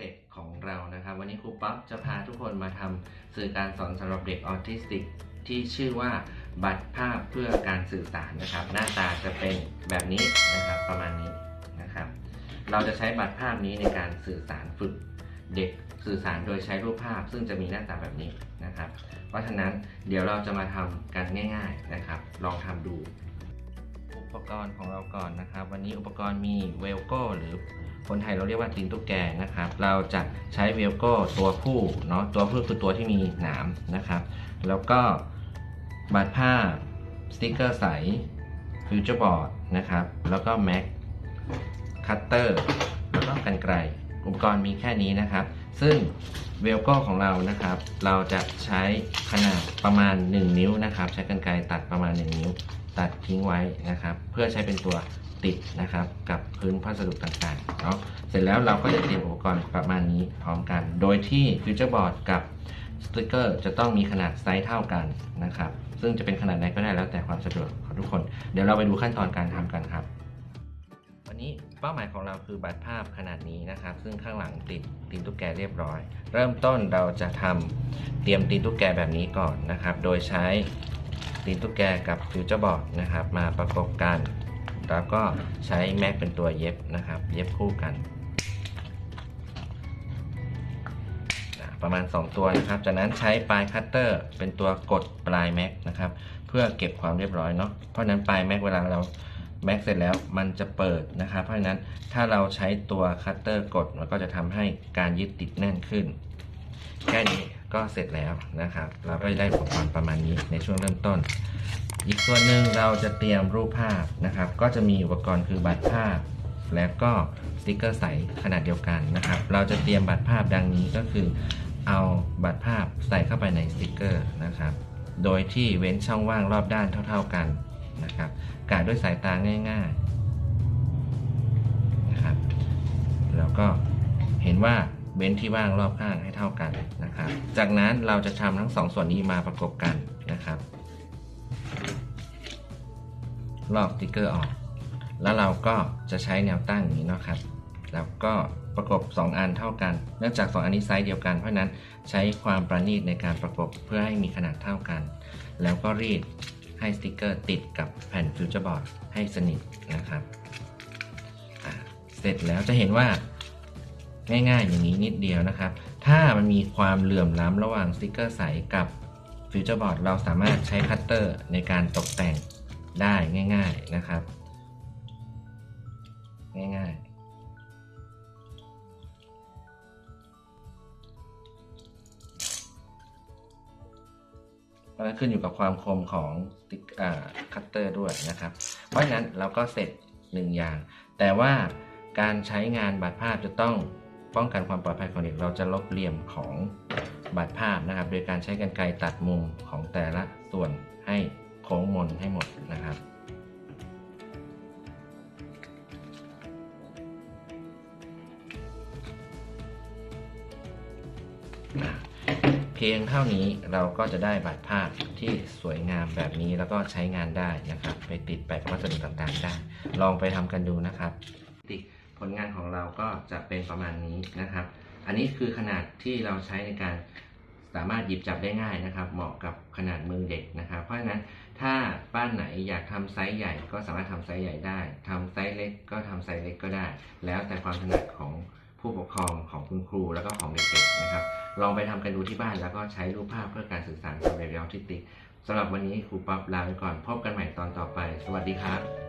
จกต์ของเรานะครับ วันนี้ครูป๊อปจะพาทุกคนมาทำสื่อการสอนสำหรับเด็กออทิสติก ที่ชื่อว่าบัตรภาพเพื่อการสื่อสารนะครับ หน้าตาจะเป็นแบบนี้นะครับประมาณนี้นะครับ เราจะใช้บัตรภาพนี้ในการสื่อสารฝึกเด็กสื่อสารโดยใช้รูปภาพ ซึ่งจะมีหน้าตาแบบนี้นะครับ เพราะฉะนั้นเดี๋ยวเราจะมาทำกันง่าย ๆนะครับ ลองทำดู ปกรณ์ของเราก่อนนะครับ วันนี้อุปกรณ์มีเวลโก้หรือคนไทยเราเรียกว่าตีนตุ๊กแกนะครับ เราจะใช้เวลโก้ตัวผู้เนาะตัวผู้คือตัวที่มีหนามนะครับ แล้วก็บัตรผ้าสติกเกอร์ใสฟิวเจอร์บอร์ดนะครับ แล้วก็แม็กคัตเตอร์แล้วก็กันไกรอุปกรณ์มีแค่นี้นะครับ ซึ่งเวลโก้ของเรานะครับ เราจะใช้ขนาดประมาณ 1 นิ้วนะครับ ใช้กันไกรตัดประมาณ 1 นิ้ว ตัดทิ้งไว้นะครับ เพื่อใช้เป็นตัวติดนะครับ กับพื้นพัสดุต่างๆเนาะเสร็จแล้วเราก็จะเตรียมอุปกรณ์ประมาณนี้พร้อมกัน โดยที่ฟิวเจอร์บอร์ดกับสติกเกอร์จะต้องมีขนาดไซส์เท่ากันนะครับ ซึ่งจะเป็นขนาดไหนก็ได้แล้วแต่ความสะดวกของทุกคน เดี๋ยวเราไปดูขั้นตอนการทำกันครับ วันนี้เป้าหมายของเราคือบัตรภาพขนาดนี้นะครับ ซึ่งข้างหลังติดตีนตุ๊กแกเรียบร้อย เริ่มต้นเราจะทำเตรียมตีนตุ๊กแกแบบนี้ก่อนนะครับ โดยใช้ ตีนตุ๊กแกกับฟิวเจอร์บอร์ดนะครับมาประกบกัน แล้วก็ใช้แม็กเป็นตัวเย็บนะครับ เย็บคู่กัน ประมาณ 2 ตัวนะครับ จากนั้นใช้ปลายคัตเตอร์เป็นตัวกดปลายแม็กนะครับ เพื่อเก็บความเรียบร้อยเนาะเพราะฉะนั้นปลายแม็กเวลาเราแม็กเสร็จแล้วมันจะเปิดนะครับ เพราะฉะนั้นถ้าเราใช้ตัวคัตเตอร์กดมันก็จะทำให้การยึดติดแน่นขึ้น แค่นี้ก็เสร็จแล้วนะครับ เราก็จะได้อุปกรณ์ประมาณนี้ในช่วงเริ่มต้น อีกส่วนหนึ่งเราจะเตรียมรูปภาพนะครับ ก็จะมีอุปกรณ์คือบัตรภาพ แล้วก็สติกเกอร์ใสขนาดเดียวกันนะครับ เราจะเตรียมบัตรภาพดังนี้ก็คือ เอาบัตรภาพใส่เข้าไปในสติกเกอร์นะครับ โดยที่เว้นช่องว่างรอบด้านเท่า ๆกันนะครับกะด้วยสายตาง่าย ๆนะครับ แล้วก็เห็นว่า เว้นที่ว่างรอบข้างให้เท่ากันนะครับ จากนั้นเราจะทำทั้งสองส่วนนี้มาประกบกันนะครับ ลอกติ๊กเกอร์ออก แล้วเราก็จะใช้แนวตั้งนี้เนาะครับ แล้วก็ประกบ 2 อันเท่ากัน เนื่องจาก 2 อันนี้ไซส์เดียวกัน เพราะนั้นใช้ความประณีตในการประกบเพื่อให้มีขนาดเท่ากัน แล้วก็รีดให้สติกเกอร์ติดกับแผ่นฟิวเจอร์บอร์ดให้สนิทนะครับ เสร็จแล้วจะเห็นว่า ง่ายๆ อย่างนี้นิดเดียวนะครับ ถ้ามันมีความเหลื่อมล้ำระหว่างสติกเกอร์ใสกับฟิวเจอร์บอร์ดเราสามารถใช้คัตเตอร์ในการตกแต่งได้ง่าย ๆนะครับ ง่ายๆเพราะนั้นขึ้นอยู่กับความคมของติ๊กคัตเตอร์ด้วยนะครับ เพราะฉะนั้นเราก็เสร็จหนึ่งอย่าง แต่ว่าการใช้งานบัตรภาพจะต้อง ป้องกันความปลอดภัยของเด็กเราจะลบเหลี่ยมของบัตรภาพนะครับ โดยการใช้กรรไกรตัดมุมของแต่ละส่วนให้โค้งมนให้หมดนะครับเพียงเท่านี้เราก็จะได้บัตรภาพที่สวยงามแบบนี้แล้วก็ใช้งานได้นะครับ ไปติดแปะกับวัสดุต่างๆได้ ลองไปทำกันดูนะครับติ ลงานของเราก็จะเป็นประมาณนี้นะครับ อันนี้คือขนาดที่เราใช้ในการสามารถหยิบจับได้ง่ายนะครับ เหมาะกับขนาดมือเด็กนะครับ เพราะฉะนั้นถ้าบ้านไหนอยากทำไซส์ใหญ่ก็สามารถทำไซส์ใหญ่ได้ทำไซส์เล็กก็ทำไซส์เล็กก็ได้ แล้วแต่ความถนัดของผู้ปกครองของคุณครูแล้วก็ของเด็กๆนะครับ ลองไปทำกันดูที่บ้านแล้วก็ใช้รูปภาพเพื่อการสื่อสารกับเบลทิติสำหรับวันนี้ครูป๊อปลาไปก่อนพบกันใหม่ตอนต่อไป สวัสดีครับ